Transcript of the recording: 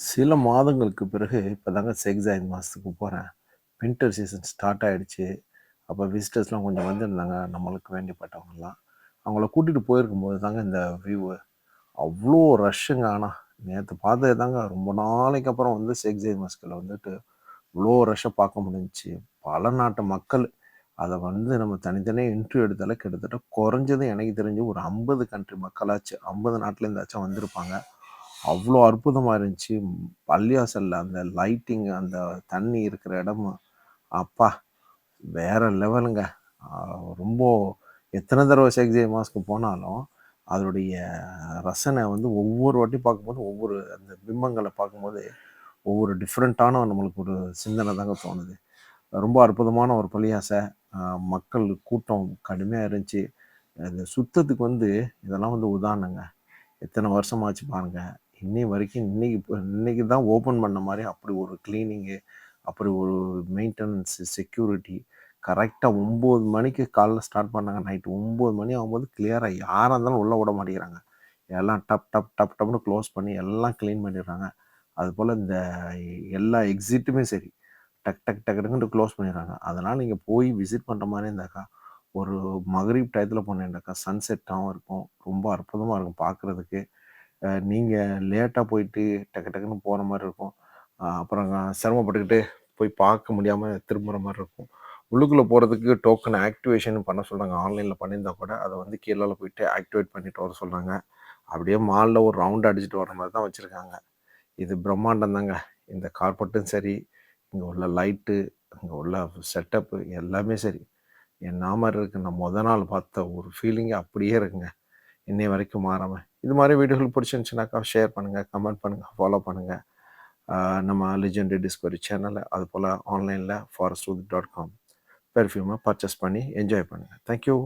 சில மாதங்களுக்கு பிறகு இப்போ தாங்க செக்ஸாயின் மாதத்துக்கு போகிறேன் வின்டர் சீசன் ஸ்டார்ட் ஆகிடுச்சு அப்போ விசிட்டர்ஸ்லாம் கொஞ்சம் வந்திருந்தாங்க. நம்மளுக்கு வேண்டிப்பட்டவங்கலாம் அவங்கள கூட்டிகிட்டு போயிருக்கும்போது தாங்க இந்த வியூவு அவ்வளோ ரஷ்ஷுங்க ஆனால் நேற்று பார்த்தது தாங்க. ரொம்ப நாளைக்கு அப்புறம் வந்து செக்ஸாயின் மாஸ்கில் வந்துட்டு இவ்வளோ ரஷ்ஷை பார்க்க முடிஞ்சிச்சு. பல நாட்டு மக்கள் அதை வந்து நம்ம தனித்தனியாக இன்டர்வியூ எடுத்தாலே கிட்டத்தட்ட குறைஞ்சது எனக்கு தெரிஞ்சு ஒரு ஐம்பது கண்ட்ரி மக்களாச்சு. ஐம்பது நாட்டிலேருந்தாச்சும் வந்திருப்பாங்க. அவ்வளோ அற்புதமாக இருந்துச்சு. பள்ளியாசலில் அந்த லைட்டிங் அந்த தண்ணி இருக்கிற இடம் அப்பா வேற லெவலுங்க. ரொம்ப எத்தனை தடவை சேக்ஜே மாஸ்க்கு போனாலும் அதனுடைய ரசனை வந்து ஒவ்வொரு வாட்டி பார்க்கும்போது ஒவ்வொரு அந்த பிம்பங்களை பார்க்கும்போது ஒவ்வொரு டிஃப்ரெண்ட்டான நம்மளுக்கு ஒரு சிந்தனை தாங்க தோணுது. ரொம்ப அற்புதமான ஒரு பள்ளியாசை. மக்கள் கூட்டம் கடுமையாக இருந்துச்சு. இந்த சுத்தத்துக்கு வந்து இதெல்லாம் வந்து உதாரணங்க. எத்தனை வருஷமாச்சு பாருங்கள் இன்னை வரைக்கும் இன்னைக்கு இன்னைக்கு தான் ஓப்பன் பண்ண மாதிரி அப்படி ஒரு க்ளீனிங்கு அப்படி ஒரு மெயின்டெனன்ஸு செக்யூரிட்டி கரெக்டாக ஒம்பது மணிக்கு காலைல ஸ்டார்ட் பண்ணாங்க. நைட்டு ஒம்பது மணி ஆகும்போது கிளியராக யாராக இருந்தாலும் உள்ளே விட மாட்டேங்கிறாங்க. எல்லாம் டப் டப் டப் டப்னு க்ளோஸ் பண்ணி எல்லாம் க்ளீன் பண்ணிடுறாங்க. அதுபோல் இந்த எல்லா எக்ஸிட்டுமே சரி டக் டக் டக்குன்னு க்ளோஸ் பண்ணிடுறாங்க. அதனால் நீங்கள் போய் விசிட் பண்ணுற மாதிரி இருந்தாக்கா ஒரு மகரீப் டயத்தில் போனேன்டாக்கா சன்செட்டாகவும் இருக்கும். ரொம்ப அற்புதமாக இருக்கும் பார்க்குறதுக்கு நீங்கள் லேட்டாக போயிட்டு டக்கு டக்குன்னு போகிற மாதிரி இருக்கும். அப்புறம் சிரமப்பட்டுக்கிட்டு போய் பார்க்க முடியாமல் திரும்புகிற மாதிரி இருக்கும். உள்ளுக்குள்ளே போகிறதுக்கு டோக்கன் ஆக்டிவேஷன் பண்ண சொல்கிறாங்க ஆன்லைனில் பண்ணியிருந்தா கூட அதை வந்து கீழே போயிட்டு ஆக்டிவேட் பண்ணிட்டு வர சொல்கிறாங்க அப்படியே மாலில் ஒரு ரவுண்ட் அடிச்சுட்டு வர மாதிரி தான் வச்சுருக்காங்க. இது பிரம்மாண்டம் தாங்க. இந்த கார்பெட்டும் சரி இங்கே உள்ள லைட்டு அங்கே உள்ள செட்டப்பு எல்லாமே சரி. என் நாம இருக்கு. நான் முத நாள் பார்த்த ஒரு ஃபீலிங்கே அப்படியே இருக்குங்க. இன்னை வரைக்கும் மாறாமல் இது மாதிரி வீடியோகள் பிடிச்சிருந்துச்சுனாக்கா ஷேர் பண்ணுங்கள் கமெண்ட் பண்ணுங்கள் ஃபாலோ பண்ணுங்கள் நம்ம லிஜெண்ட் டிஸ்கவரி சேனலை அது போல் ஆன்லைனில் ஃபாரஸ்ட் டாட் காம் பெர்ஃப்யூமை பர்ச்சேஸ் பண்ணி என்ஜாய் பண்ணுங்கள் தேங்க்யூ